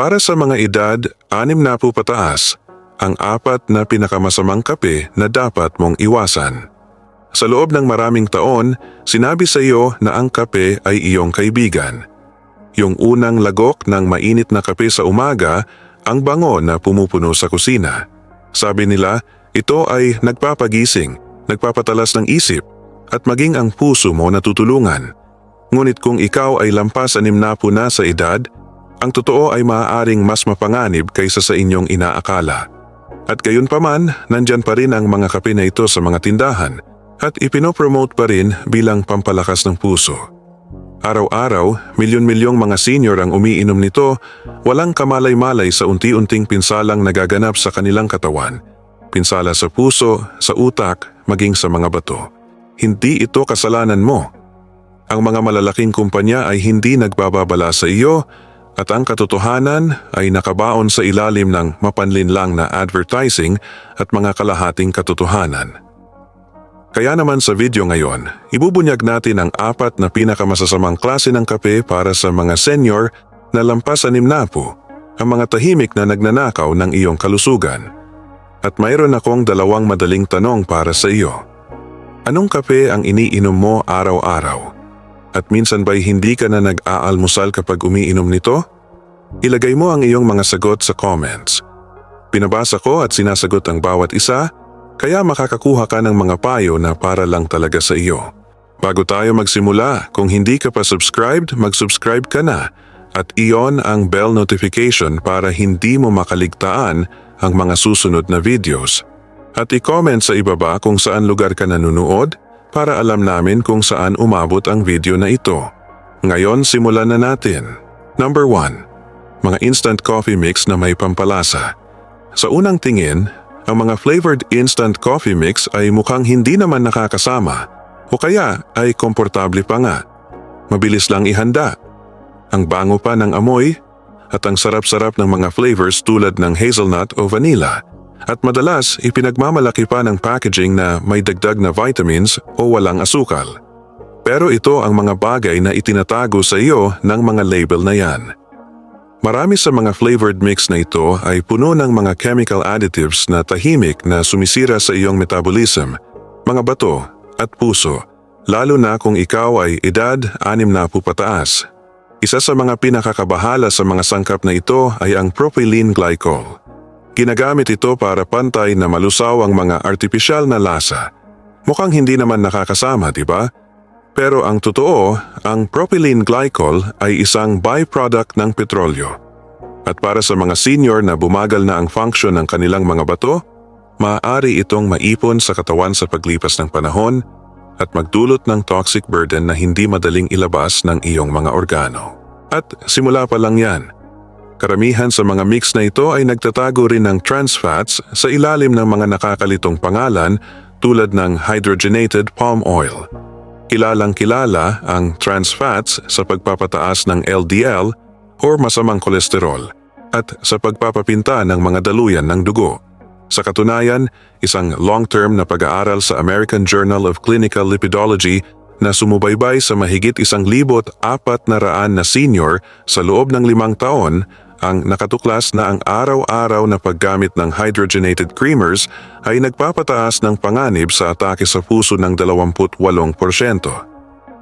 Para sa mga edad, anim na po pataas, ang apat na pinakamasamang kape na dapat mong iwasan. Sa loob ng maraming taon, sinabi sa iyo na ang kape ay iyong kaibigan. Yung unang lagok ng mainit na kape sa umaga, ang bango na pumupuno sa kusina. Sabi nila, ito ay nagpapagising, nagpapatalas ng isip, at maging ang puso mo natutulungan. Ngunit kung ikaw ay lampas anim na po na sa edad, ang totoo ay maaaring mas mapanganib kaysa sa inyong inaakala. At gayon pa man, nandyan pa rin ang mga kape na ito sa mga tindahan at ipinopromote pa rin bilang pampalakas ng puso. Araw-araw, milyon-milyong mga senior ang umiinom nito, walang kamalay-malay sa unti-unting pinsalang nagaganap sa kanilang katawan. Pinsala sa puso, sa utak, maging sa mga bato. Hindi ito kasalanan mo. Ang mga malalaking kumpanya ay hindi nagbababala sa iyo at ang katotohanan ay nakabaon sa ilalim ng mapanlinlang na advertising at mga kalahating katotohanan. Kaya naman sa video ngayon, ibubunyag natin ang apat na pinakamasasamang klase ng kape para sa mga senior na lampas anim na po, ang mga tahimik na nagnanakaw ng iyong kalusugan. At mayroon akong dalawang madaling tanong para sa iyo. Anong kape ang iniinom mo araw-araw? At minsan ba'y hindi ka na nag-aalmusal kapag umiinom nito? Ilagay mo ang iyong mga sagot sa comments. Pinabasa ko at sinasagot ang bawat isa kaya makakakuha ka ng mga payo na para lang talaga sa iyo. Bago tayo magsimula, kung hindi ka pa subscribed, mag-subscribe ka na at iyon ang bell notification para hindi mo makaligtaan ang mga susunod na videos. At i-comment sa ibaba kung saan lugar ka nanunood para alam namin kung saan umabot ang video na ito. Ngayon simulan na natin. Number 1. Mga instant coffee mix na may pampalasa. Sa unang tingin, ang mga flavored instant coffee mix ay mukhang hindi naman nakakasama o kaya ay komportable pa nga. Mabilis lang ihanda. Ang bango pa ng amoy at ang sarap-sarap ng mga flavors tulad ng hazelnut o vanilla. At madalas ipinagmamalaki pa ng packaging na may dagdag na vitamins o walang asukal. Pero ito ang mga bagay na itinatago sa iyo ng mga label na yan. Marami sa mga flavored mix na ito ay puno ng mga chemical additives na tahimik na sumisira sa iyong metabolism, mga bato at puso, lalo na kung ikaw ay edad anim na po pataas. Isa sa mga pinakakabahala sa mga sangkap na ito ay ang propylene glycol. Ginagamit ito para pantay na malusaw ang mga artipisyal na lasa. Mukhang hindi naman nakakasama, di ba? Pero ang totoo, ang propylene glycol ay isang byproduct ng petrolyo. At para sa mga senior na bumagal na ang function ng kanilang mga bato, maaari itong maipon sa katawan sa paglipas ng panahon at magdulot ng toxic burden na hindi madaling ilabas ng iyong mga organo. At simula pa lang yan. Karamihan sa mga mix na ito ay nagtatago rin ng trans fats sa ilalim ng mga nakakalitong pangalan tulad ng hydrogenated palm oil. Kilalang kilala ang trans fats sa pagpapataas ng LDL o masamang kolesterol at sa pagpapapinta ng mga daluyan ng dugo. Sa katunayan, isang long-term na pag-aaral sa American Journal of Clinical Lipidology na sumubaybay sa mahigit isang libot apat na raan na senior sa loob ng limang taon ang nakatuklas na ang araw-araw na paggamit ng hydrogenated creamers ay nagpapataas ng panganib sa atake sa puso ng 28%.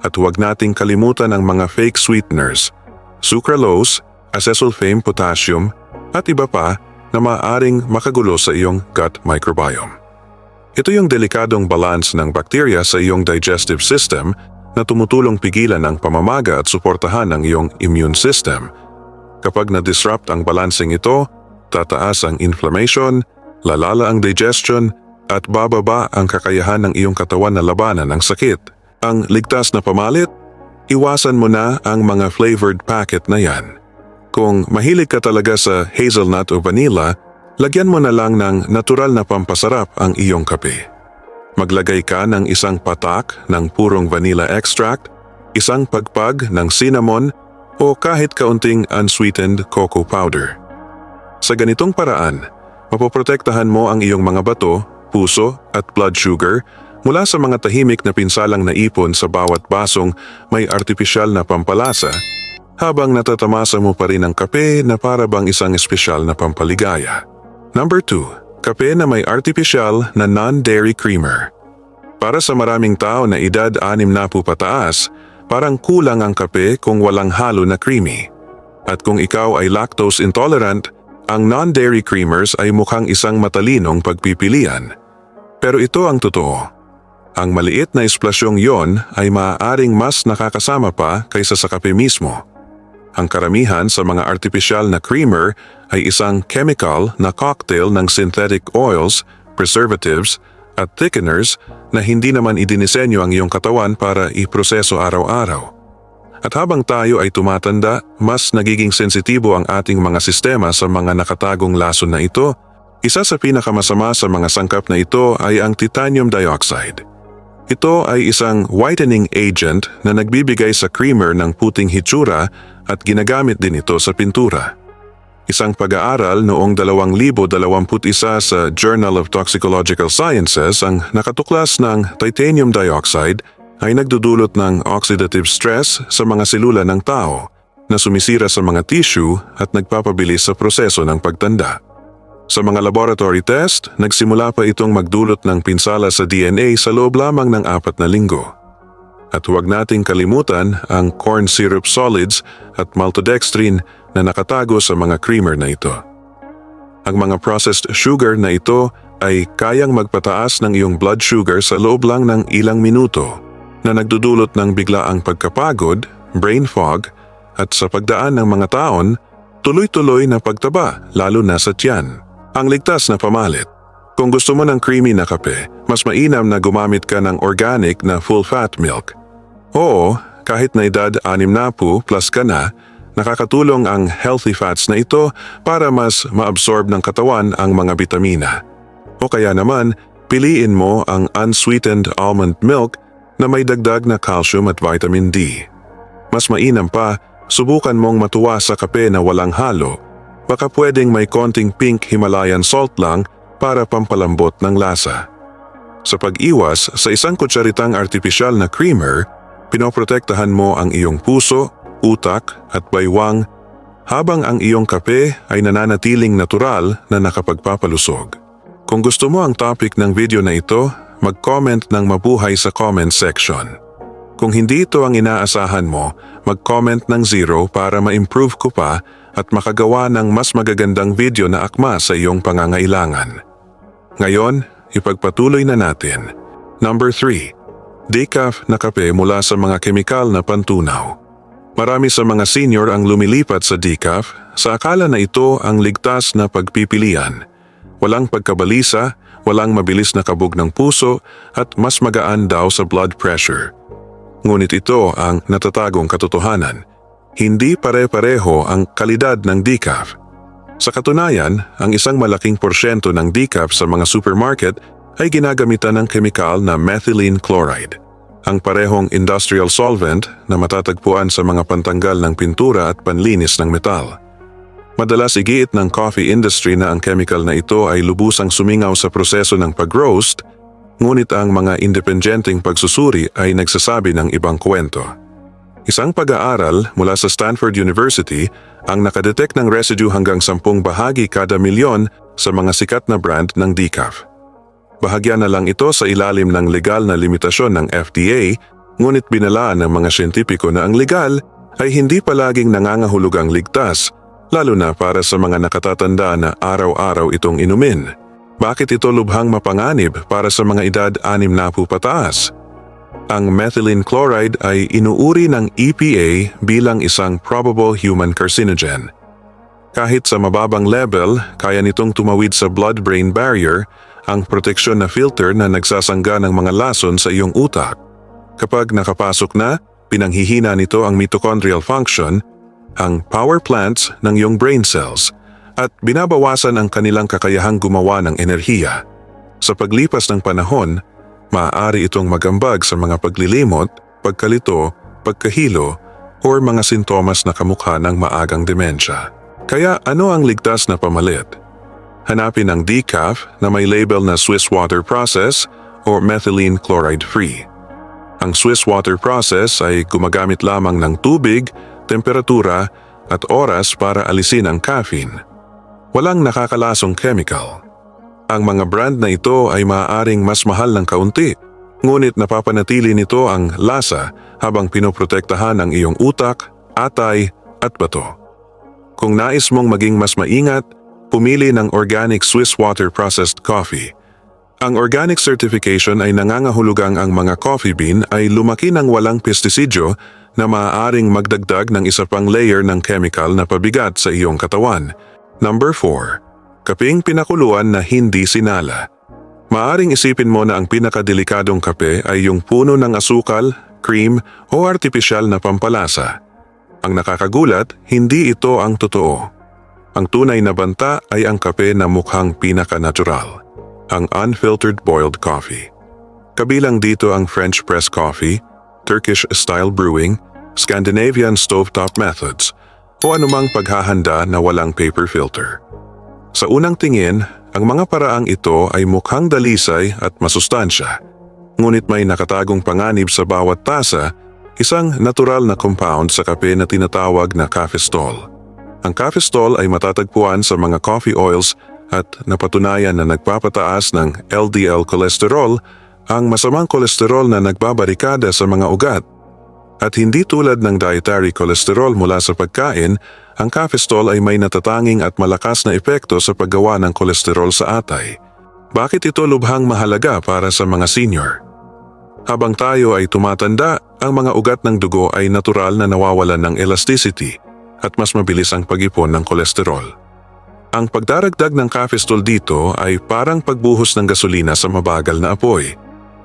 At huwag nating kalimutan ang mga fake sweeteners, sucralose, acesulfame potassium, at iba pa na maaaring makagulo sa iyong gut microbiome. Ito yung delikadong balance ng bakterya sa iyong digestive system na tumutulong pigilan ang pamamaga at suportahan ang iyong immune system. Kapag na-disrupt ang balancing ito, tataas ang inflammation, lalala ang digestion, at bababa ang kakayahan ng iyong katawan na labanan ang sakit. Ang ligtas na pamalit, iwasan mo na ang mga flavored packet na yan. Kung mahilig ka talaga sa hazelnut o vanilla, lagyan mo na lang ng natural na pampasarap ang iyong kape. Maglagay ka ng isang patak ng purong vanilla extract, isang pagpag ng cinnamon o kahit kaunting unsweetened cocoa powder. Sa ganitong paraan, mapoprotektahan mo ang iyong mga bato, puso at blood sugar mula sa mga tahimik na pinsalang naipon sa bawat basong may artipisyal na pampalasa habang natatamasa mo pa rin ang kape na para bang isang espesyal na pampaligaya. Number 2. Kape na may artificial na non-dairy creamer. Para sa maraming tao na edad 6 na po pataas, parang kulang ang kape kung walang halo na creamy. At kung ikaw ay lactose intolerant, ang non-dairy creamers ay mukhang isang matalinong pagpipilian. Pero ito ang totoo. Ang maliit na esplasyong yon ay maaaring mas nakakasama pa kaysa sa kape mismo. Ang karamihan sa mga artificial na creamer ay isang chemical na cocktail ng synthetic oils, preservatives, at thickeners na hindi naman idinisenyo ang iyong katawan para iproseso araw-araw. At habang tayo ay tumatanda, mas nagiging sensitibo ang ating mga sistema sa mga nakatagong lason na ito. Isa sa pinakamasama sa mga sangkap na ito ay ang titanium dioxide. Ito ay isang whitening agent na nagbibigay sa creamer ng puting hitsura at ginagamit din ito sa pintura. Isang pag-aaral noong 2021 sa Journal of Toxicological Sciences ang nakatuklas ng titanium dioxide ay nagdudulot ng oxidative stress sa mga selula ng tao na sumisira sa mga tissue at nagpapabilis sa proseso ng pagtanda. Sa mga laboratory test, nagsimula pa itong magdulot ng pinsala sa DNA sa loob lamang ng apat na linggo. At huwag nating kalimutan ang corn syrup solids at maltodextrin na nakatago sa mga creamer na ito. Ang mga processed sugar na ito ay kayang magpataas ng iyong blood sugar sa loob lang ng ilang minuto na nagdudulot ng biglaang pagkapagod, brain fog, at sa pagdaan ng mga taon, tuloy-tuloy na pagtaba lalo na sa tiyan. Ang ligtas na pamalit. Kung gusto mo ng creamy na kape, mas mainam na gumamit ka ng organic na full-fat milk. Oo, kahit na edad 6 na po plus ka na, nakakatulong ang healthy fats na ito para mas maabsorb ng katawan ang mga bitamina. O kaya naman, piliin mo ang unsweetened almond milk na may dagdag na calcium at vitamin D. Mas mainam pa, subukan mong matuwa sa kape na walang halo baka pwedeng may konting pink Himalayan salt lang para pampalambot ng lasa. Sa pag-iwas sa isang kutsaritang artificial na creamer, pinoprotektahan mo ang iyong puso, utak at baywang habang ang iyong kape ay nananatiling natural na nakapagpapalusog. Kung gusto mo ang topic ng video na ito, mag-comment ng mabuhay sa comment section. Kung hindi ito ang inaasahan mo, mag-comment ng zero para ma-improve ko pa at makagawa ng mas magagandang video na akma sa iyong pangangailangan. Ngayon, ipagpatuloy na natin. Number 3. Decaf na kape mula sa mga kemikal na pantunaw. Marami sa mga senior ang lumilipat sa decaf sa akala na ito ang ligtas na pagpipilian. Walang pagkabalisa, walang mabilis na kabog ng puso at mas magaan daw sa blood pressure. Ngunit ito ang natatagong katotohanan – hindi pare-pareho ang kalidad ng decaf. Sa katunayan, ang isang malaking porsyento ng decaf sa mga supermarket ay ginagamitan ng kemikal na methylene chloride, ang parehong industrial solvent na matatagpuan sa mga pantanggal ng pintura at panlinis ng metal. Madalas igiit ng coffee industry na ang chemical na ito ay lubusang sumingaw sa proseso ng pag-roast, ngunit ang mga independenteng pagsusuri ay nagsasabi ng ibang kwento. Isang pag-aaral mula sa Stanford University ang nakadetect ng residue hanggang 10 bahagi kada milyon sa mga sikat na brand ng decaf. Bahagya na lang ito sa ilalim ng legal na limitasyon ng FDA, ngunit binalaan ng mga siyentipiko na ang legal ay hindi palaging nangangahulugang ligtas, lalo na para sa mga nakatatanda na araw-araw itong inumin. Bakit ito lubhang mapanganib para sa mga edad anim na po pataas? Ang methylene chloride ay inuuri ng EPA bilang isang probable human carcinogen. Kahit sa mababang level, kaya nitong tumawid sa blood-brain barrier, ang proteksyon na filter na nagsasangga ng mga lason sa iyong utak. Kapag nakapasok na, pinanghihina nito ang mitochondrial function, ang power plants ng iyong brain cells, at binabawasan ang kanilang kakayahang gumawa ng enerhiya. Sa paglipas ng panahon, Maaari itong magambag sa mga paglilimot, pagkalito, pagkahilo, o mga sintomas na kamukha ng maagang demensya. Kaya ano ang ligtas na pamalit? Hanapin ang decaf na may label na Swiss water process o methylene chloride free. Ang Swiss water process ay gumagamit lamang ng tubig, temperatura at oras para alisin ang caffeine. Walang nakakalasong chemical. Ang mga brand na ito ay maaaring mas mahal ng kaunti, ngunit napapanatili nito ang lasa habang pinoprotektahan ang iyong utak, atay at bato. Kung nais mong maging mas maingat, pumili ng organic Swiss water processed coffee. Ang organic certification ay nangangahulugang ang mga coffee bean ay lumaki ng walang pestisidyo na maaaring magdagdag ng isa pang layer ng chemical na pabigat sa iyong katawan. Number 4. Kaping pinakuluan na hindi sinala. Maaring isipin mo na ang pinakadelikadong kape ay yung puno ng asukal, cream o artipisyal na pampalasa. Ang nakakagulat, hindi ito ang totoo. Ang tunay na banta ay ang kape na mukhang pinaka-natural, ang unfiltered boiled coffee. Kabilang dito ang French press coffee, Turkish style brewing, Scandinavian stovetop methods, o anumang paghahanda na walang paper filter. Sa unang tingin, ang mga paraang ito ay mukhang dalisay at masustansya. Ngunit may nakatagong panganib sa bawat tasa, isang natural na compound sa kape na tinatawag na cafestol. Ang cafestol ay matatagpuan sa mga coffee oils at napatunayan na nagpapataas ng LDL cholesterol, ang masamang kolesterol na nagbabarikada sa mga ugat. At hindi tulad ng dietary cholesterol mula sa pagkain, ang cafestol ay may natatanging at malakas na epekto sa paggawa ng kolesterol sa atay. Bakit ito lubhang mahalaga para sa mga senior? Habang tayo ay tumatanda, ang mga ugat ng dugo ay natural na nawawalan ng elasticity at mas mabilis ang pag-ipon ng kolesterol. Ang pagdaragdag ng cafestol dito ay parang pagbuhos ng gasolina sa mabagal na apoy.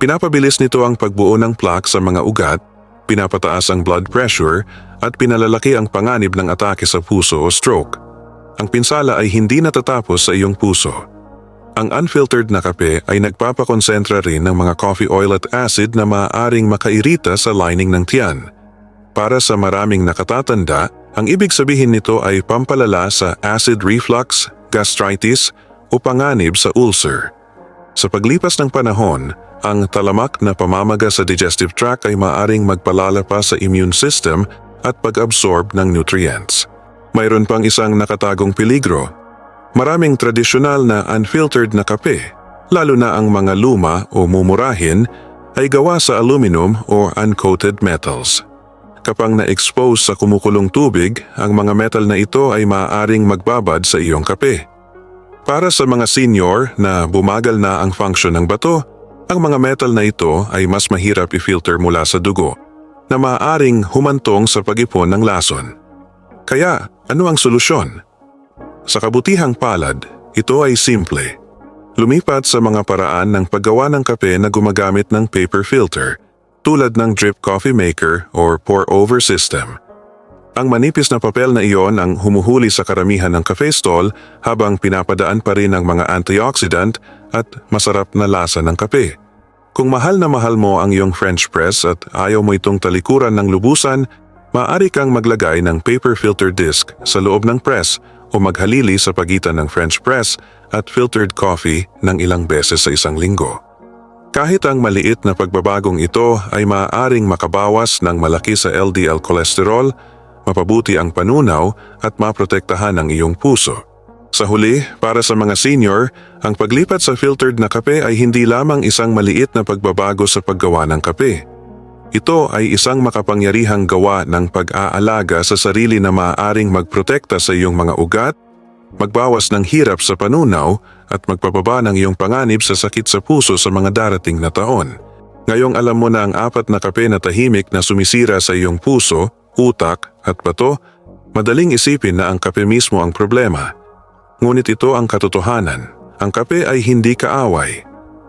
Pinapabilis nito ang pagbuo ng plaque sa mga ugat, pinapataas ang blood pressure at pinalalaki ang panganib ng atake sa puso o stroke. Ang pinsala ay hindi natatapos sa iyong puso. Ang unfiltered na kape ay nagpapakonsentra rin ng mga coffee oil at acid na maaaring makairita sa lining ng tiyan. Para sa maraming nakatatanda, ang ibig sabihin nito ay pampalala sa acid reflux, gastritis o panganib sa ulcer. Sa paglipas ng panahon, ang talamak na pamamaga sa digestive tract ay maaaring magpalala pa sa immune system at pag-absorb ng nutrients. Mayroon pang isang nakatagong peligro. Maraming tradisyonal na unfiltered na kape, lalo na ang mga luma o mumurahin, ay gawa sa aluminum o uncoated metals. Kapag na-expose sa kumukulong tubig, ang mga metal na ito ay maaaring magbabad sa iyong kape. Para sa mga senior na bumagal na ang function ng bato, ang mga metal na ito ay mas mahirap i-filter mula sa dugo na maaaring humantong sa pag-ipon ng lason. Kaya, ano ang solusyon? Sa kabutihang palad, ito ay simple. Lumipat sa mga paraan ng paggawa ng kape na gumagamit ng paper filter tulad ng drip coffee maker or pour-over system. Ang manipis na papel na iyon ang humuhuli sa karamihan ng cafe stall habang pinapadaan pa rin ang mga antioxidant at masarap na lasa ng kape. Kung mahal na mahal mo ang iyong French press at ayaw mo itong talikuran ng lubusan, maaari kang maglagay ng paper filter disc sa loob ng press o maghalili sa pagitan ng French press at filtered coffee ng ilang beses sa isang linggo. Kahit ang maliit na pagbabagong ito ay maaaring makabawas ng malaki sa LDL cholesterol, mapabuti ang panunaw at maprotektahan ang iyong puso. Sa huli, para sa mga senior, ang paglipat sa filtered na kape ay hindi lamang isang maliit na pagbabago sa paggawa ng kape. Ito ay isang makapangyarihang gawa ng pag-aalaga sa sarili na maaaring magprotekta sa iyong mga ugat, magbawas ng hirap sa panunaw at magpababa ng iyong panganib sa sakit sa puso sa mga darating na taon. Ngayong alam mo na ang apat na kape na tahimik na sumisira sa iyong puso, utak at bato, madaling isipin na ang kape mismo ang problema. Ngunit ito ang katotohanan. Ang kape ay hindi kaaway.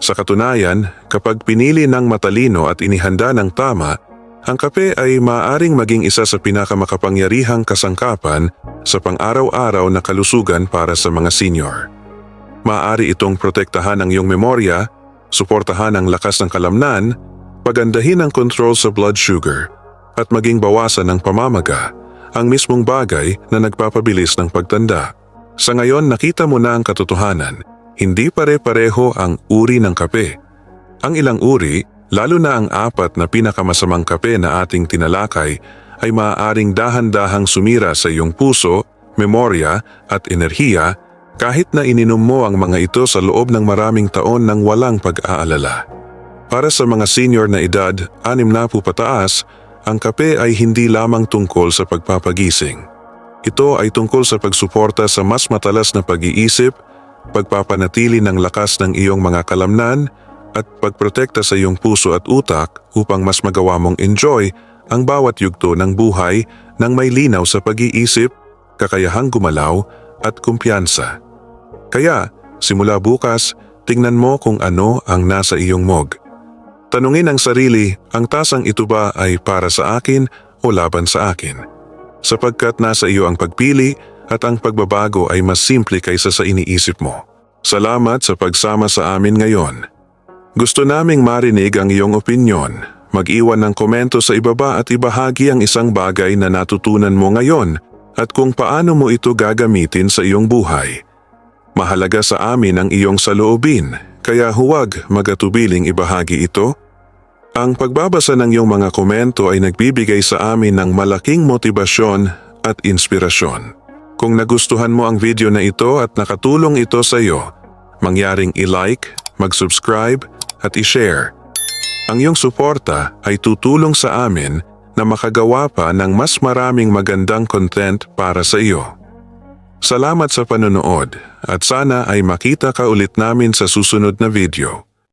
Sa katunayan, kapag pinili ng matalino at inihanda ng tama, ang kape ay maaaring maging isa sa pinakamakapangyarihang kasangkapan sa pang-araw-araw na kalusugan para sa mga senior. Maaari itong protektahan ang iyong memorya, suportahan ang lakas ng kalamnan, pagandahin ang control sa blood sugar, at maging bawasan ng pamamaga, ang mismong bagay na nagpapabilis ng pagtanda. Sa ngayon nakita mo na ang katotohanan, hindi pare-pareho ang uri ng kape. Ang ilang uri, lalo na ang apat na pinakamasamang kape na ating tinalakay, ay maaaring dahan-dahang sumira sa iyong puso, memorya at enerhiya kahit na ininom mo ang mga ito sa loob ng maraming taon ng walang pag-aalala. Para sa mga senior na edad, anim na pataas, ang kape ay hindi lamang tungkol sa pagpapagising. Ito ay tungkol sa pagsuporta sa mas matalas na pag-iisip, pagpapanatili ng lakas ng iyong mga kalamnan, at pagprotekta sa iyong puso at utak upang mas magawa mong enjoy ang bawat yugto ng buhay ng may linaw sa pag-iisip, kakayahang gumalaw at kumpiyansa. Kaya, simula bukas, tingnan mo kung ano ang nasa iyong mog. Tanungin ang sarili, ang tasang ito ba ay para sa akin o laban sa akin? Sapagkat nasa iyo ang pagpili at ang pagbabago ay mas simple kaysa sa iniisip mo. Salamat sa pagsama sa amin ngayon. Gusto naming marinig ang iyong opinyon. Mag-iwan ng komento sa ibaba at ibahagi ang isang bagay na natutunan mo ngayon at kung paano mo ito gagamitin sa iyong buhay. Mahalaga sa amin ang iyong saloobin, kaya huwag magatubiling ibahagi ito. Ang pagbabasa ng iyong mga komento ay nagbibigay sa amin ng malaking motibasyon at inspirasyon. Kung nagustuhan mo ang video na ito at nakatulong ito sa iyo, mangyaring i-like, mag-subscribe at i-share. Ang iyong suporta ay tutulong sa amin na makagawa pa ng mas maraming magandang content para sa iyo. Salamat sa panonood at sana ay makita ka ulit namin sa susunod na video.